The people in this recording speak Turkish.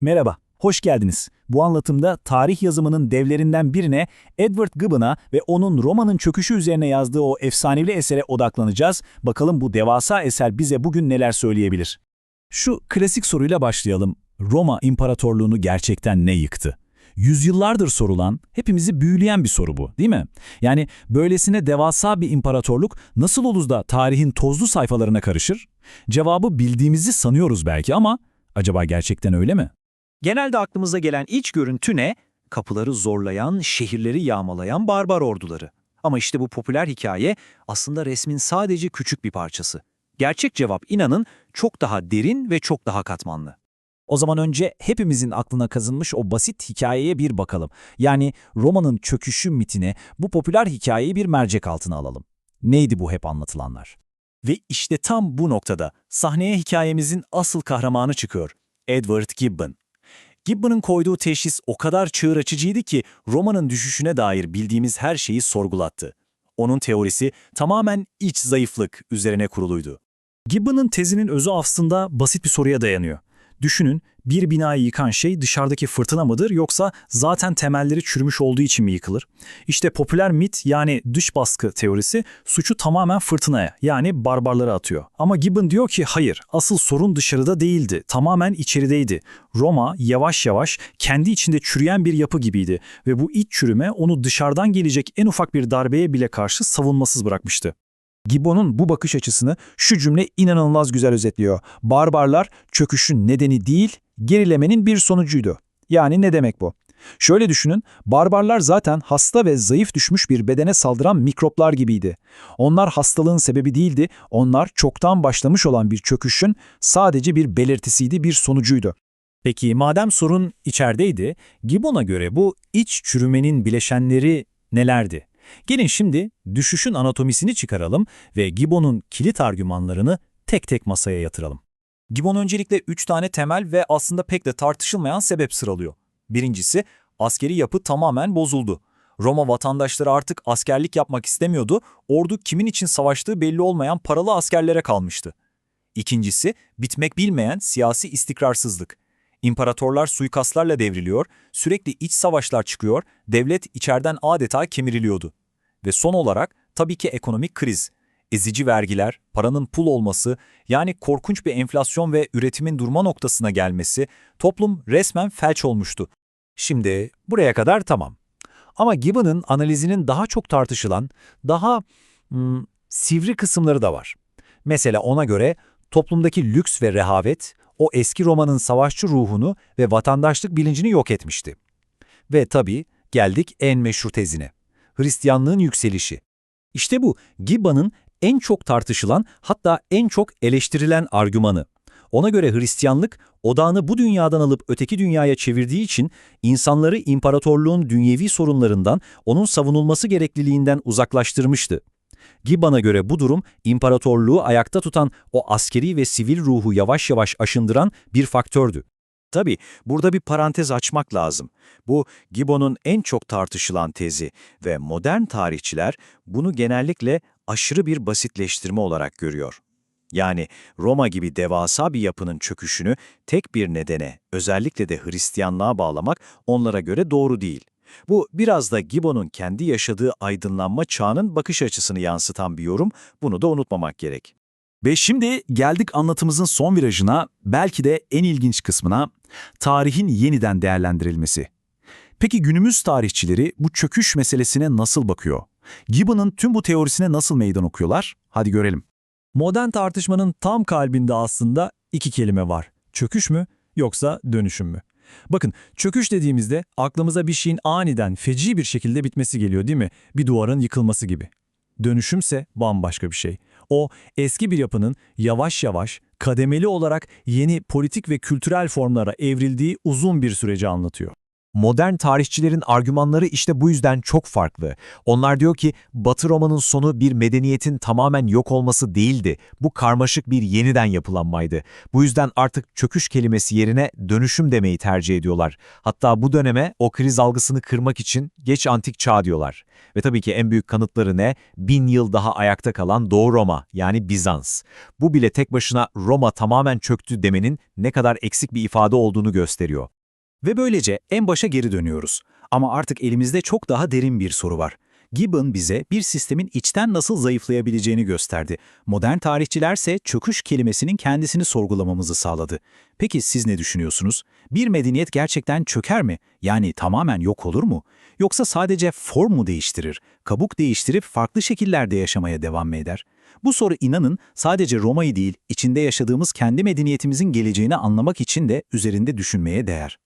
Merhaba, hoş geldiniz. Bu anlatımda tarih yazımının devlerinden birine Edward Gibbon'a ve onun Roma'nın çöküşü üzerine yazdığı o efsanevi esere odaklanacağız. Bakalım bu devasa eser bize bugün neler söyleyebilir? Şu klasik soruyla başlayalım. Roma İmparatorluğunu gerçekten ne yıktı? Yüzyıllardır sorulan, hepimizi büyüleyen bir soru bu, değil mi? Yani böylesine devasa bir imparatorluk nasıl olur da tarihin tozlu sayfalarına karışır? Cevabı bildiğimizi sanıyoruz belki ama acaba gerçekten öyle mi? Genelde aklımıza gelen iç görüntü ne? Kapıları zorlayan, şehirleri yağmalayan barbar orduları. Ama işte bu popüler hikaye aslında resmin sadece küçük bir parçası. Gerçek cevap inanın çok daha derin ve çok daha katmanlı. O zaman önce hepimizin aklına kazınmış o basit hikayeye bir bakalım. Yani Roma'nın çöküşü mitine bu popüler hikayeyi bir mercek altına alalım. Neydi bu hep anlatılanlar? Ve işte tam bu noktada sahneye hikayemizin asıl kahramanı çıkıyor. Edward Gibbon. Gibbon'ın koyduğu teşhis o kadar çığır açıcıydı ki Roma'nın düşüşüne dair bildiğimiz her şeyi sorgulattı. Onun teorisi tamamen iç zayıflık üzerine kuruluydu. Gibbon'ın tezinin özü aslında basit bir soruya dayanıyor. Düşünün, bir binayı yıkan şey dışarıdaki fırtına mıdır yoksa zaten temelleri çürümüş olduğu için mi yıkılır? İşte popüler mit yani dış baskı teorisi suçu tamamen fırtınaya yani barbarlara atıyor. Ama Gibbon diyor ki hayır, asıl sorun dışarıda değildi, tamamen içerideydi. Roma yavaş yavaş kendi içinde çürüyen bir yapı gibiydi ve bu iç çürüme onu dışarıdan gelecek en ufak bir darbeye bile karşı savunmasız bırakmıştı. Gibbon'un bu bakış açısını şu cümle inanılmaz güzel özetliyor. Barbarlar çöküşün nedeni değil, gerilemenin bir sonucuydu. Yani ne demek bu? Şöyle düşünün, barbarlar zaten hasta ve zayıf düşmüş bir bedene saldıran mikroplar gibiydi. Onlar hastalığın sebebi değildi, onlar çoktan başlamış olan bir çöküşün sadece bir belirtisiydi, bir sonucuydu. Peki madem sorun içerideydi, Gibbon'a göre bu iç çürümenin bileşenleri nelerdi? Gelin şimdi düşüşün anatomisini çıkaralım ve Gibbon'un kilit argümanlarını tek tek masaya yatıralım. Gibbon öncelikle üç tane temel ve aslında pek de tartışılmayan sebep sıralıyor. Birincisi, askeri yapı tamamen bozuldu. Roma vatandaşları artık askerlik yapmak istemiyordu, ordu kimin için savaştığı belli olmayan paralı askerlere kalmıştı. İkincisi, bitmek bilmeyen siyasi istikrarsızlık. İmparatorlar suikastlarla devriliyor, sürekli iç savaşlar çıkıyor, devlet içeriden adeta kemiriliyordu. Ve son olarak tabii ki ekonomik kriz. Ezici vergiler, paranın pul olması, yani korkunç bir enflasyon ve üretimin durma noktasına gelmesi, toplum resmen felç olmuştu. Şimdi buraya kadar tamam. Ama Gibbon'ın analizinin daha çok tartışılan, daha hmm, sivri kısımları da var. Mesela ona göre toplumdaki lüks ve rehavet, o eski Roma'nın savaşçı ruhunu ve vatandaşlık bilincini yok etmişti. Ve tabii geldik en meşhur tezine. Hristiyanlığın yükselişi. İşte bu Gibbon'ın en çok tartışılan hatta en çok eleştirilen argümanı. Ona göre Hristiyanlık odağını bu dünyadan alıp öteki dünyaya çevirdiği için insanları imparatorluğun dünyevi sorunlarından, onun savunulması gerekliliğinden uzaklaştırmıştı. Gibbon'a göre bu durum imparatorluğu ayakta tutan o askeri ve sivil ruhu yavaş yavaş aşındıran bir faktördü. Tabii burada bir parantez açmak lazım. Bu Gibbon'un en çok tartışılan tezi ve modern tarihçiler bunu genellikle aşırı bir basitleştirme olarak görüyor. Yani Roma gibi devasa bir yapının çöküşünü tek bir nedene, özellikle de Hristiyanlığa bağlamak onlara göre doğru değil. Bu biraz da Gibbon'un kendi yaşadığı aydınlanma çağının bakış açısını yansıtan bir yorum, bunu da unutmamak gerek. Ve şimdi geldik anlatımızın son virajına, belki de en ilginç kısmına, tarihin yeniden değerlendirilmesi. Peki günümüz tarihçileri bu çöküş meselesine nasıl bakıyor? Gibbon'ın tüm bu teorisine nasıl meydan okuyorlar? Hadi görelim. Modern tartışmanın tam kalbinde aslında iki kelime var. Çöküş mü yoksa dönüşüm mü? Bakın çöküş dediğimizde aklımıza bir şeyin aniden feci bir şekilde bitmesi geliyor değil mi? Bir duvarın yıkılması gibi. Dönüşümse bambaşka bir şey. O eski bir yapının yavaş yavaş, kademeli olarak yeni politik ve kültürel formlara evrildiği uzun bir süreci anlatıyor. Modern tarihçilerin argümanları işte bu yüzden çok farklı. Onlar diyor ki Batı Roma'nın sonu bir medeniyetin tamamen yok olması değildi. Bu karmaşık bir yeniden yapılanmaydı. Bu yüzden artık çöküş kelimesi yerine dönüşüm demeyi tercih ediyorlar. Hatta bu döneme o kriz algısını kırmak için geç antik çağ diyorlar. Ve tabii ki en büyük kanıtları ne? Bin yıl daha ayakta kalan Doğu Roma yani Bizans. Bu bile tek başına Roma tamamen çöktü demenin ne kadar eksik bir ifade olduğunu gösteriyor. Ve böylece en başa geri dönüyoruz. Ama artık elimizde çok daha derin bir soru var. Gibbon bize bir sistemin içten nasıl zayıflayabileceğini gösterdi. Modern tarihçilerse çöküş kelimesinin kendisini sorgulamamızı sağladı. Peki siz ne düşünüyorsunuz? Bir medeniyet gerçekten çöker mi? Yani tamamen yok olur mu? Yoksa sadece form mu değiştirir? Kabuk değiştirip farklı şekillerde yaşamaya devam mı eder? Bu soru inanın sadece Roma'yı değil, içinde yaşadığımız kendi medeniyetimizin geleceğini anlamak için de üzerinde düşünmeye değer.